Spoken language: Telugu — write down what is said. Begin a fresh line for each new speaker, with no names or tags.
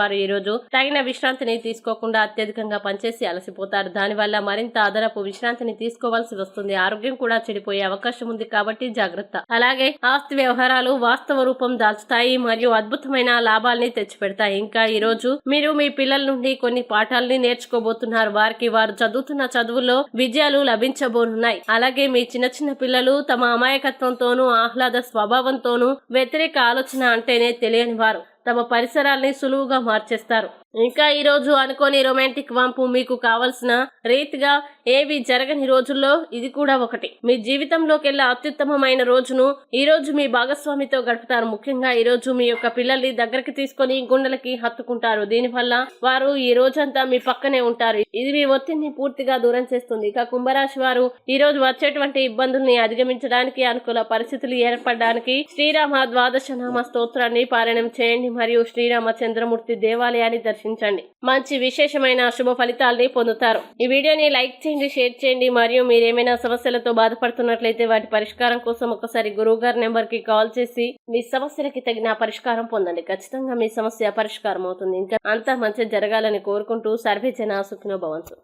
వారు ఈ రోజు తగిన విశ్రాంతిని తీసుకోకుండా అత్యధికంగా పనిచేసి అలసిపోతారు. దానివల్ల మరింత అదనపు విశ్రాంతిని తీసుకోవాల్సి వస్తుంది. ఆరోగ్యం కూడా చెడిపోయే అవకాశం ఉంది కాబట్టి జాగ్రత్త. అలాగే ఆస్తి వ్యవహారాలు వాస్తవ రూపం దాల్చుతాయి మరియు అద్భుతమైన లాభాల్ని తెచ్చిపెడతాయి. ఇంకా ఈ రోజు మీరు మీ పిల్లల నుండి కొన్ని పాఠాలని నేర్చుకోబోతున్నారు. వారికి వారు చదువుతున్న చదువుల్లో విజయాలు లభించబోనున్నాయి. అలాగే మీ చిన్న చిన్న పిల్లలు తమ అమాయకత్వంతోనూ ఆహ్లాద స్వభావంతోనూ వ్యతిరేక ఆలోచన అంటేనే తెలియని వారు. తమ పరిసరాల్ని సులువుగా మార్చేస్తారు. ఇంకా ఈ రోజు అనుకోని రొమాంటిక్ వంపు మీకు కావలసిన రీతిగా ఏవి జరగని రోజుల్లో ఇది కూడా ఒకటి. మీ జీవితంలోకెల్లా అత్యుత్తమమైన రోజును ఈ రోజు మీ భాగస్వామితో గడుపుతారు. ముఖ్యంగా ఈ రోజు మీ యొక్క పిల్లల్ని దగ్గరికి తీసుకొని గుండెలకి హత్తుకుంటారు. దీనివల్ల వారు ఈ రోజంతా మీ పక్కనే ఉంటారు. ఇది మీ ఒత్తిడిని పూర్తిగా దూరం చేస్తుంది. ఇక కుంభరాశి వారు ఈ రోజు వచ్చేటువంటి ఇబ్బందుల్ని అధిగమించడానికి అనుకూల పరిస్థితులు ఏర్పడడానికి శ్రీరామ ద్వాదశ నామ స్తోత్రాన్ని పారాయణం చేయండి. మరియు శ్రీరామ చంద్రమూర్తి దేవాలయాన్ని దర్శించండి మంచి విశేషమైన శుభ ఫలితాల్ని పొందుతారు. ఈ వీడియోని లైక్ చేయండి షేర్ చేయండి మరియు మీరేమైనా సమస్యలతో బాధపడుతున్నట్లయితే వాటి పరిష్కారం కోసం ఒకసారి గురువు గారి నెంబర్కి కాల్ చేసి మీ సమస్యలకి తగిన పరిష్కారం పొందండి. ఖచ్చితంగా మీ సమస్య పరిష్కారం అవుతుంది ఇంకా అంతా మంచి జరగాలని కోరుకుంటూ సర్వే జన సుఖినో భవంతు.